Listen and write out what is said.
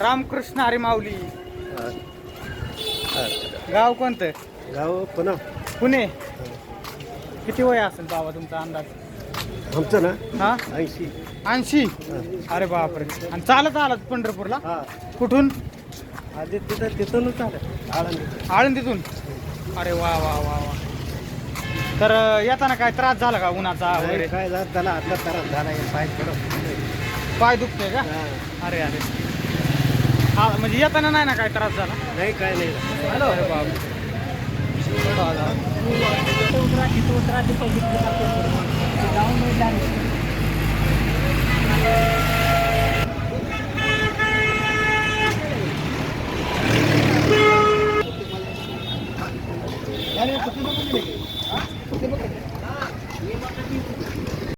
रामकृष्ण हरी माऊली. गाव कोणतं? गाव पुन्हा पुणे. किती वय असेल बाबा तुमचा अंदाज? आमचं ना? हा? ऐंशी. ऐंशी? अरे बापरे. आणि चालत आलात पंढरपूरला? कुठून? आधी तिथं तिथूनच आलं. आळंदी आळंदीतून? अरे वा वा वा वा. तर येताना काय त्रास झाला का उन्हाचा वगैरे? काय झालं? त्याला आता त्रास झाला हे पाय थोडं पाय दुखते का? अरे अरे. हा म्हणजे येताना नाही ना काय त्रास झाला? नाही काय नाही. हॅलो. अरे बाबा नाही